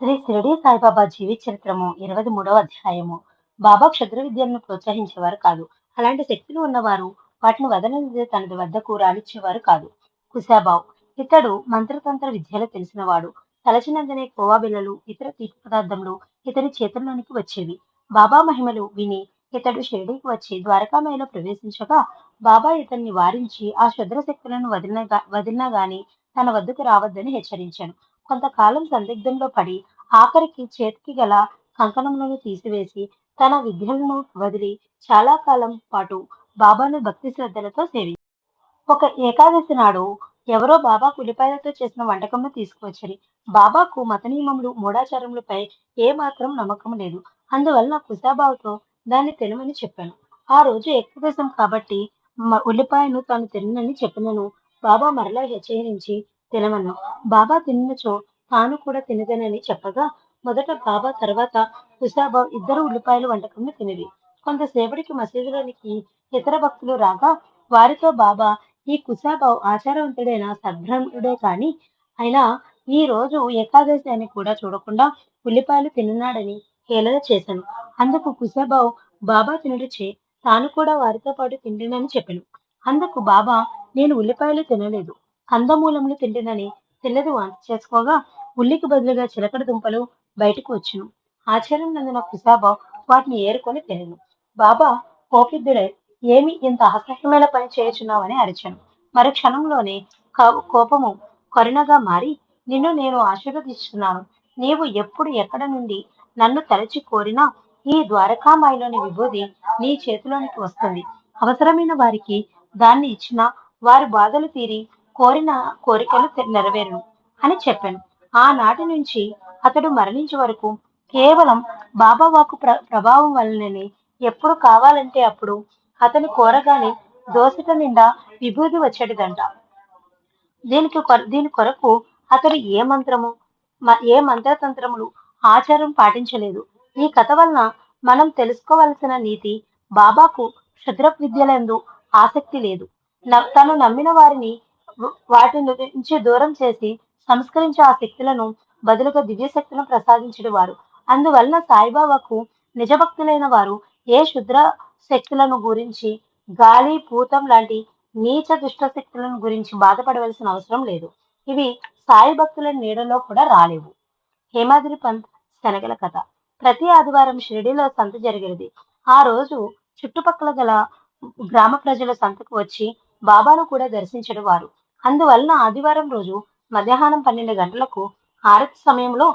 శ్రీ షిరిడి సాయిబాబా జీవిత చరిత్రము ఇరవై మూడవ అధ్యాయము. బాబా క్షుద్ర విద్యలను ప్రోత్సహించేవారు కాదు. అలాంటి శక్తులు ఉన్నవారు వాటిని వదలనిదే తనది వద్దకు రానిచ్చేవారు కాదు. కుశాబావ్ ఇతడు మంత్రతంత్ర విద్యలో తెలిసినవాడు. తలచినందనే కోవా బిళ్ళలు ఇతర తీపి పదార్థములు ఇతని చేతుల్లోనికి వచ్చేవి. బాబా మహిమలు విని ఇతడు షిరిడీకి వచ్చి ద్వారకామయలో ప్రవేశించగా బాబా ఇతన్ని వారించి ఆ శుద్ర శక్తులను వదిలిన వదిలినా గాని తన వద్దకు రావద్దని హెచ్చరించాను. కొంతకాలం సందిగ్ధంలో పడి ఆఖరికి చేతికి గల కంకణములను తీసివేసి తన విద్యలను వదిలి చాలా కాలం పాటు బాబాను భక్తి శ్రద్ధలతో సేవి ఒక ఏకాదశి నాడు ఎవరో బాబా ఉల్లిపాయలతో చేసిన వంటకంను తీసుకువచ్చని బాబాకు మత నియమములు మూఢాచారములపై ఏ మాత్రం నమ్మకం లేదు. అందువలన కుసాబావుతో దాన్ని తినమని చెప్పాను. ఆ రోజు ఏకాదశం కాబట్టి ఉల్లిపాయను తాను తిననని చెప్పినను బాబా మరలా హెచ్చరించి తినవను బాబా తిన్నచో తాను కూడా తినదనని చెప్పగా మొదట బాబా తర్వాత కుశాబావ్ ఇద్దరు ఉల్లిపాయల వంటకంను తినిది కొంతసేపటికి మసీదులోనికి ఇతర భక్తులు రాగా వారితో బాబా ఈ కుసాబావు ఆచారవంతుడైన సద్భ్రముడే కాని అయినా ఈ రోజు ఏకాదశి అని కూడా చూడకుండా ఉల్లిపాయలు తిన్నాడని హేళన చేశాను. అందుకు కుసాబావు బాబా తినడిచే తాను కూడా వారితో పాటు తిండినని చెప్పాను. అందుకు బాబా నేను ఉల్లిపాయలు తినలేదు. కందమూలములు తిండినని తెల్లది వాంతి చేసుకోగా ఉల్లికి బదులుగా చిలకడ దుంపలు బయటకు వచ్చును. ఆశ్చర్యం నందిన కుసాబా వాటిని ఏరుకొని తినను. బాబా కోపిద్దుడై ఏమి ఇంత అసహ్యమైన పని చేయుచున్నావని అరిచాను. మరి క్షణంలోనే కోపము కరుణగా మారి నిన్ను నేను ఆశీర్వదిస్తున్నాను. నీవు ఎప్పుడు ఎక్కడ నుండి నన్ను తలచి కోరినా ఈ ద్వారకామాయిలోని విభూది నీ చేతిలోనికి వస్తుంది. అవసరమైన వారికి దాన్ని ఇచ్చిన వారి బాధలు తీరి కోరిన కోరికలు నెరవేరును అని చెప్పాను. ఆనాటి నుంచి అతడు మరణించే వరకు కేవలం బాబా వాకు ప్ర ప్రభావం వలననే ఎప్పుడు కావాలంటే అప్పుడు అతని కోరగానే దోసట నిండా విభూది వచ్చేటిదంట. దీనికి కొర- దీని కొరకు అతడు ఏ మంత్రము మ- ఏ మంత్రతంత్రములు ఆచారం పాటించలేదు. ఈ కథ వలన మనం తెలుసుకోవలసిన నీతి బాబాకు క్షుద్ర విద్యలందు ఆసక్తి లేదు. తను నమ్మిన వారిని వాటి నుంచి దూరం చేసి సంస్కరించే ఆ శక్తులను బదులుగా దివ్య శక్తులను ప్రసాదించడు వారు అందువలన సాయిబాబాకు నిజభక్తులైన వారు ఏ శుద్ర శక్తులను గురించి గాలి భూతం లాంటి నీచ దుష్ట శక్తులను గురించి బాధపడవలసిన అవసరం లేదు. ఇవి సాయి భక్తుల నీడలో కూడా రాలేవు. హేమాద్రి పంత్ శనగల కథ. ప్రతి ఆదివారం షిరిడిలో సంత జరిగేది. ఆ రోజు చుట్టుపక్కల గల గ్రామ ప్రజల సంతకు వచ్చి బాబాను కూడా దర్శించడం వారు. అందువలన ఆదివారం రోజు మధ్యాహ్నం పన్నెండు గంటలకు హారతి సమయంలో